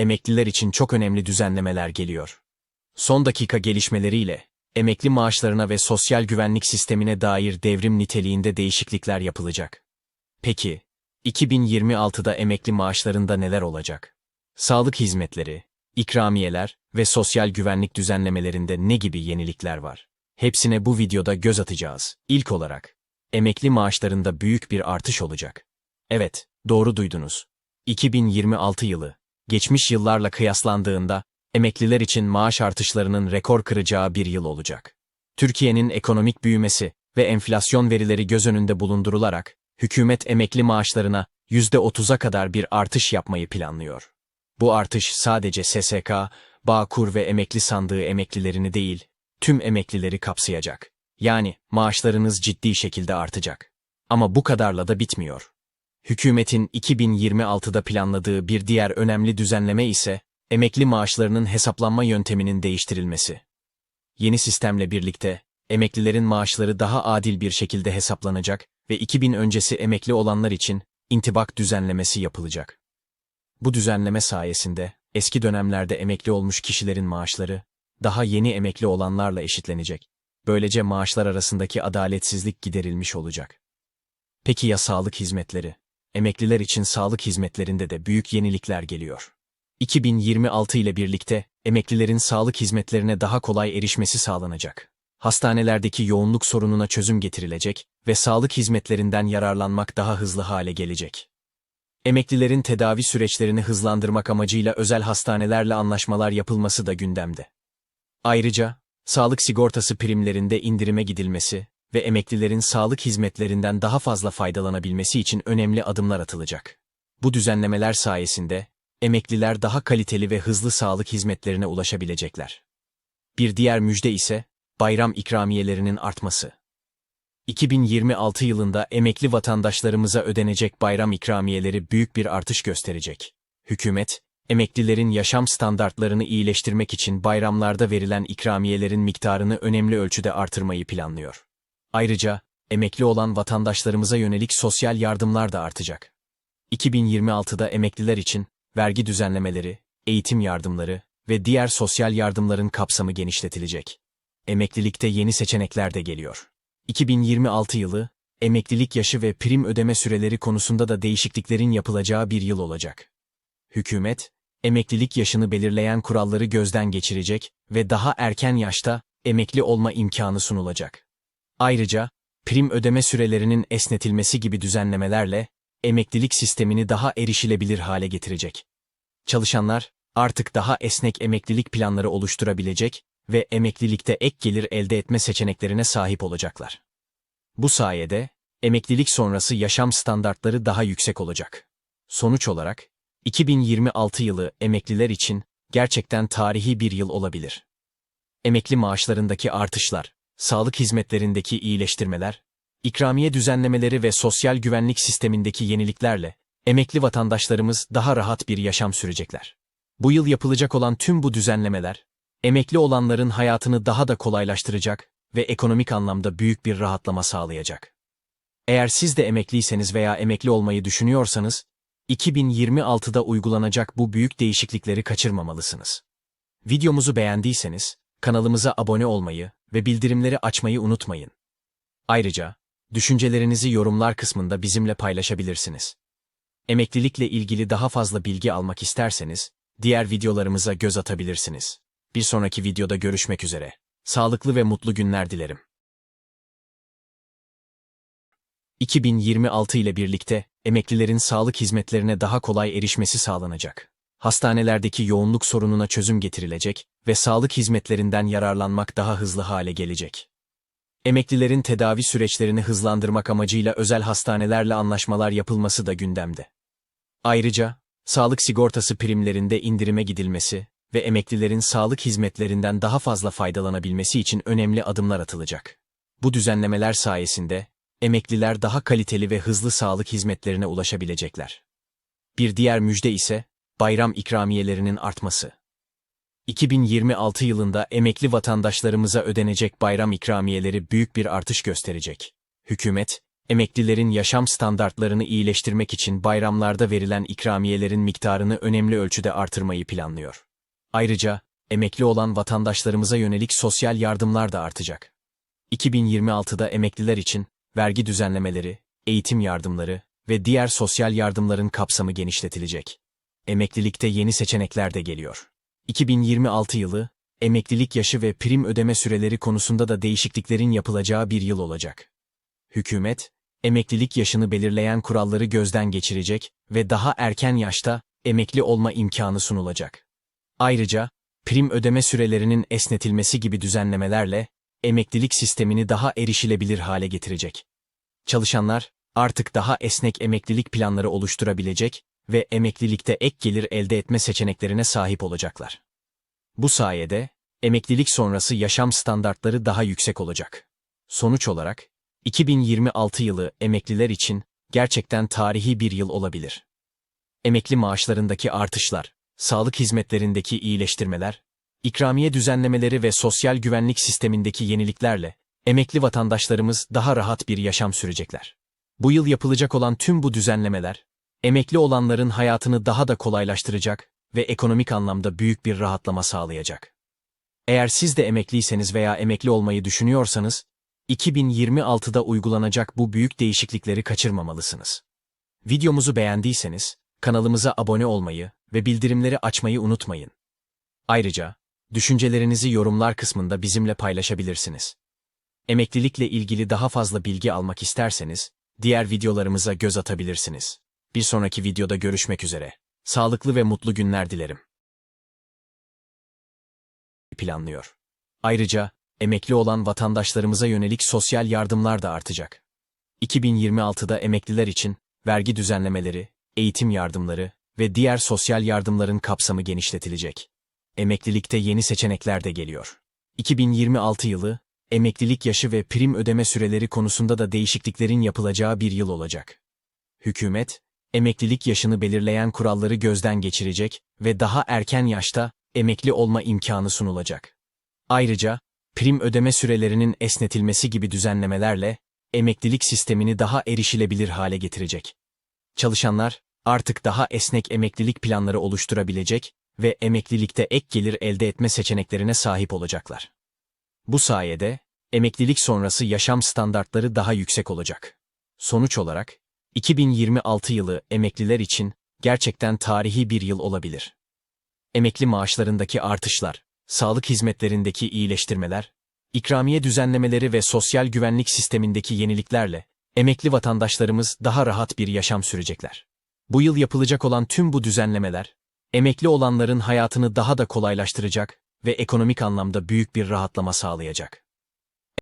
emekliler için çok önemli düzenlemeler geliyor. Son dakika gelişmeleriyle, emekli maaşlarına ve sosyal güvenlik sistemine dair devrim niteliğinde değişiklikler yapılacak. Peki, 2026'da emekli maaşlarında neler olacak? Sağlık hizmetleri, ikramiyeler ve sosyal güvenlik düzenlemelerinde ne gibi yenilikler var? Hepsine bu videoda göz atacağız. İlk olarak, emekli maaşlarında büyük bir artış olacak. Evet, doğru duydunuz. 2026 yılı, geçmiş yıllarla kıyaslandığında, emekliler için maaş artışlarının rekor kıracağı bir yıl olacak. Türkiye'nin ekonomik büyümesi ve enflasyon verileri göz önünde bulundurularak, hükümet emekli maaşlarına %30'a kadar bir artış yapmayı planlıyor. Bu artış sadece SSK, Bağkur ve emekli sandığı emeklilerini değil, tüm emeklileri kapsayacak. Yani maaşlarınız ciddi şekilde artacak. Ama bu kadarla da bitmiyor. Hükümetin 2026'da planladığı bir diğer önemli düzenleme ise emekli maaşlarının hesaplanma yönteminin değiştirilmesi. Yeni sistemle birlikte emeklilerin maaşları daha adil bir şekilde hesaplanacak ve 2000 öncesi emekli olanlar için intibak düzenlemesi yapılacak. Bu düzenleme sayesinde eski dönemlerde emekli olmuş kişilerin maaşları daha yeni emekli olanlarla eşitlenecek. Böylece maaşlar arasındaki adaletsizlik giderilmiş olacak. Peki ya sağlık hizmetleri? Emekliler için sağlık hizmetlerinde de büyük yenilikler geliyor. 2026 ile birlikte emeklilerin sağlık hizmetlerine daha kolay erişmesi sağlanacak. Hastanelerdeki yoğunluk sorununa çözüm getirilecek ve sağlık hizmetlerinden yararlanmak daha hızlı hale gelecek. Emeklilerin tedavi süreçlerini hızlandırmak amacıyla özel hastanelerle anlaşmalar yapılması da gündemde. Ayrıca, sağlık sigortası primlerinde indirime gidilmesi ve emeklilerin sağlık hizmetlerinden daha fazla faydalanabilmesi için önemli adımlar atılacak. Bu düzenlemeler sayesinde, emekliler daha kaliteli ve hızlı sağlık hizmetlerine ulaşabilecekler. Bir diğer müjde ise, bayram ikramiyelerinin artması. 2026 yılında emekli vatandaşlarımıza ödenecek bayram ikramiyeleri büyük bir artış gösterecek. Hükümet, emeklilerin yaşam standartlarını iyileştirmek için bayramlarda verilen ikramiyelerin miktarını önemli ölçüde artırmayı planlıyor. Ayrıca, emekli olan vatandaşlarımıza yönelik sosyal yardımlar da artacak. 2026'da emekliler için vergi düzenlemeleri, eğitim yardımları ve diğer sosyal yardımların kapsamı genişletilecek. Emeklilikte yeni seçenekler de geliyor. 2026 yılı, emeklilik yaşı ve prim ödeme süreleri konusunda da değişikliklerin yapılacağı bir yıl olacak. Hükümet, emeklilik yaşını belirleyen kuralları gözden geçirecek ve daha erken yaşta emekli olma imkanı sunulacak. Ayrıca, prim ödeme sürelerinin esnetilmesi gibi düzenlemelerle emeklilik sistemini daha erişilebilir hale getirecek. Çalışanlar artık daha esnek emeklilik planları oluşturabilecek ve emeklilikte ek gelir elde etme seçeneklerine sahip olacaklar. Bu sayede emeklilik sonrası yaşam standartları daha yüksek olacak. Sonuç olarak 2026 yılı emekliler için gerçekten tarihi bir yıl olabilir. Emekli maaşlarındaki artışlar, sağlık hizmetlerindeki iyileştirmeler, ikramiye düzenlemeleri ve sosyal güvenlik sistemindeki yeniliklerle emekli vatandaşlarımız daha rahat bir yaşam sürecekler. Bu yıl yapılacak olan tüm bu düzenlemeler, emekli olanların hayatını daha da kolaylaştıracak ve ekonomik anlamda büyük bir rahatlama sağlayacak. Eğer siz de emekliyseniz veya emekli olmayı düşünüyorsanız, 2026'da uygulanacak bu büyük değişiklikleri kaçırmamalısınız. Videomuzu beğendiyseniz, kanalımıza abone olmayı ve bildirimleri açmayı unutmayın. Ayrıca, düşüncelerinizi yorumlar kısmında bizimle paylaşabilirsiniz. Emeklilikle ilgili daha fazla bilgi almak isterseniz, diğer videolarımıza göz atabilirsiniz. Bir sonraki videoda görüşmek üzere. Sağlıklı ve mutlu günler dilerim. 2026 ile birlikte emeklilerin sağlık hizmetlerine daha kolay erişmesi sağlanacak. Hastanelerdeki yoğunluk sorununa çözüm getirilecek ve sağlık hizmetlerinden yararlanmak daha hızlı hale gelecek. Emeklilerin tedavi süreçlerini hızlandırmak amacıyla özel hastanelerle anlaşmalar yapılması da gündemde. Ayrıca, sağlık sigortası primlerinde indirime gidilmesi ve emeklilerin sağlık hizmetlerinden daha fazla faydalanabilmesi için önemli adımlar atılacak. Bu düzenlemeler sayesinde, emekliler daha kaliteli ve hızlı sağlık hizmetlerine ulaşabilecekler. Bir diğer müjde ise, bayram ikramiyelerinin artması. 2026 yılında emekli vatandaşlarımıza ödenecek bayram ikramiyeleri büyük bir artış gösterecek. Hükümet, emeklilerin yaşam standartlarını iyileştirmek için bayramlarda verilen ikramiyelerin miktarını önemli ölçüde artırmayı planlıyor. Ayrıca, emekli olan vatandaşlarımıza yönelik sosyal yardımlar da artacak. 2026'da emekliler için vergi düzenlemeleri, eğitim yardımları ve diğer sosyal yardımların kapsamı genişletilecek. Emeklilikte yeni seçenekler de geliyor. 2026 yılı, emeklilik yaşı ve prim ödeme süreleri konusunda da değişikliklerin yapılacağı bir yıl olacak. Hükümet, emeklilik yaşını belirleyen kuralları gözden geçirecek ve daha erken yaşta emekli olma imkanı sunulacak. Ayrıca, prim ödeme sürelerinin esnetilmesi gibi düzenlemelerle emeklilik sistemini daha erişilebilir hale getirecek. Çalışanlar artık daha esnek emeklilik planları oluşturabilecek ve emeklilikte ek gelir elde etme seçeneklerine sahip olacaklar. Bu sayede emeklilik sonrası yaşam standartları daha yüksek olacak. Sonuç olarak 2026 yılı emekliler için gerçekten tarihi bir yıl olabilir. Emekli maaşlarındaki artışlar, sağlık hizmetlerindeki iyileştirmeler, ikramiye düzenlemeleri ve sosyal güvenlik sistemindeki yeniliklerle emekli vatandaşlarımız daha rahat bir yaşam sürecekler. Bu yıl yapılacak olan tüm bu düzenlemeler, emekli olanların hayatını daha da kolaylaştıracak ve ekonomik anlamda büyük bir rahatlama sağlayacak. Eğer siz de emekliyseniz veya emekli olmayı düşünüyorsanız, 2026'da uygulanacak bu büyük değişiklikleri kaçırmamalısınız. Videomuzu beğendiyseniz, kanalımıza abone olmayı ve bildirimleri açmayı unutmayın. Ayrıca, düşüncelerinizi yorumlar kısmında bizimle paylaşabilirsiniz. Emeklilikle ilgili daha fazla bilgi almak isterseniz, diğer videolarımıza göz atabilirsiniz. Bir sonraki videoda görüşmek üzere. Sağlıklı ve mutlu günler dilerim. Planlıyor. Ayrıca, emekli olan vatandaşlarımıza yönelik sosyal yardımlar da artacak. 2026'da emekliler için vergi düzenlemeleri, eğitim yardımları ve diğer sosyal yardımların kapsamı genişletilecek. Emeklilikte yeni seçenekler de geliyor. 2026 yılı, emeklilik yaşı ve prim ödeme süreleri konusunda da değişikliklerin yapılacağı bir yıl olacak. Hükümet, emeklilik yaşını belirleyen kuralları gözden geçirecek ve daha erken yaşta emekli olma imkanı sunulacak. Ayrıca, prim ödeme sürelerinin esnetilmesi gibi düzenlemelerle emeklilik sistemini daha erişilebilir hale getirecek. Çalışanlar artık daha esnek emeklilik planları oluşturabilecek ve emeklilikte ek gelir elde etme seçeneklerine sahip olacaklar. Bu sayede emeklilik sonrası yaşam standartları daha yüksek olacak. Sonuç olarak 2026 yılı emekliler için gerçekten tarihi bir yıl olabilir. Emekli maaşlarındaki artışlar, sağlık hizmetlerindeki iyileştirmeler, ikramiye düzenlemeleri ve sosyal güvenlik sistemindeki yeniliklerle emekli vatandaşlarımız daha rahat bir yaşam sürecekler. Bu yıl yapılacak olan tüm bu düzenlemeler, emekli olanların hayatını daha da kolaylaştıracak ve ekonomik anlamda büyük bir rahatlama sağlayacak.